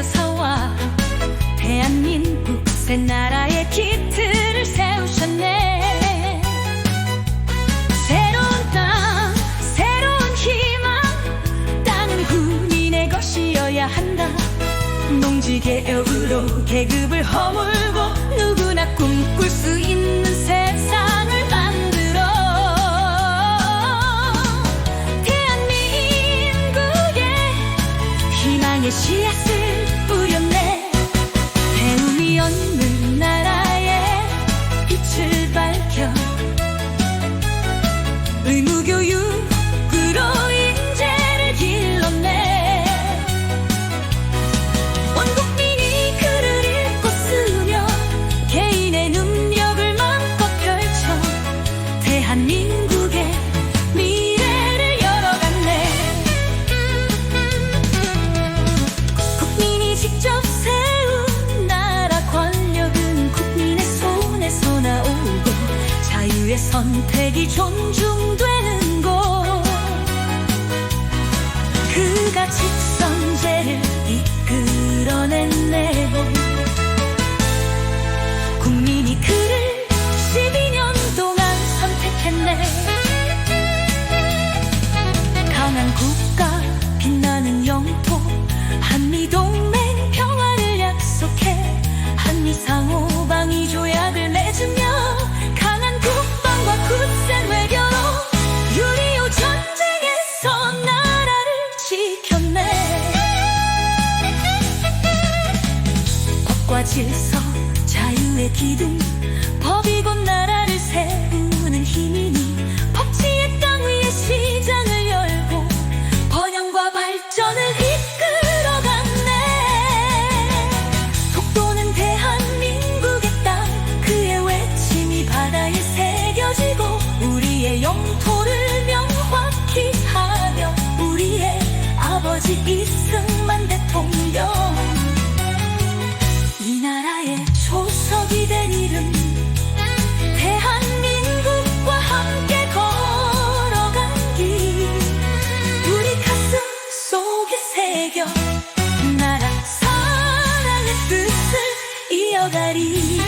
하여서와 대한민국 새 나라의 기틀을 세우셨네. 새로운 땅 새로운 희망 땅은 군인의 것이어야 한다. 농지 개혁으로 계급을 허물고 누구나 꿈꿀 수 있는 세상을 만들어. 대한민국에 희망의 씨앗 선택이 존중되는 곳. 그가 직선제를 이끌어냈네. 국민이 그를 12년 동안 선택했네. 강한 국가 빛나는 영토 한미동맹 평화를 약속해 한미상호 질서 자유의 기둥 새겨 나라 사랑의 뜻을 이어가리.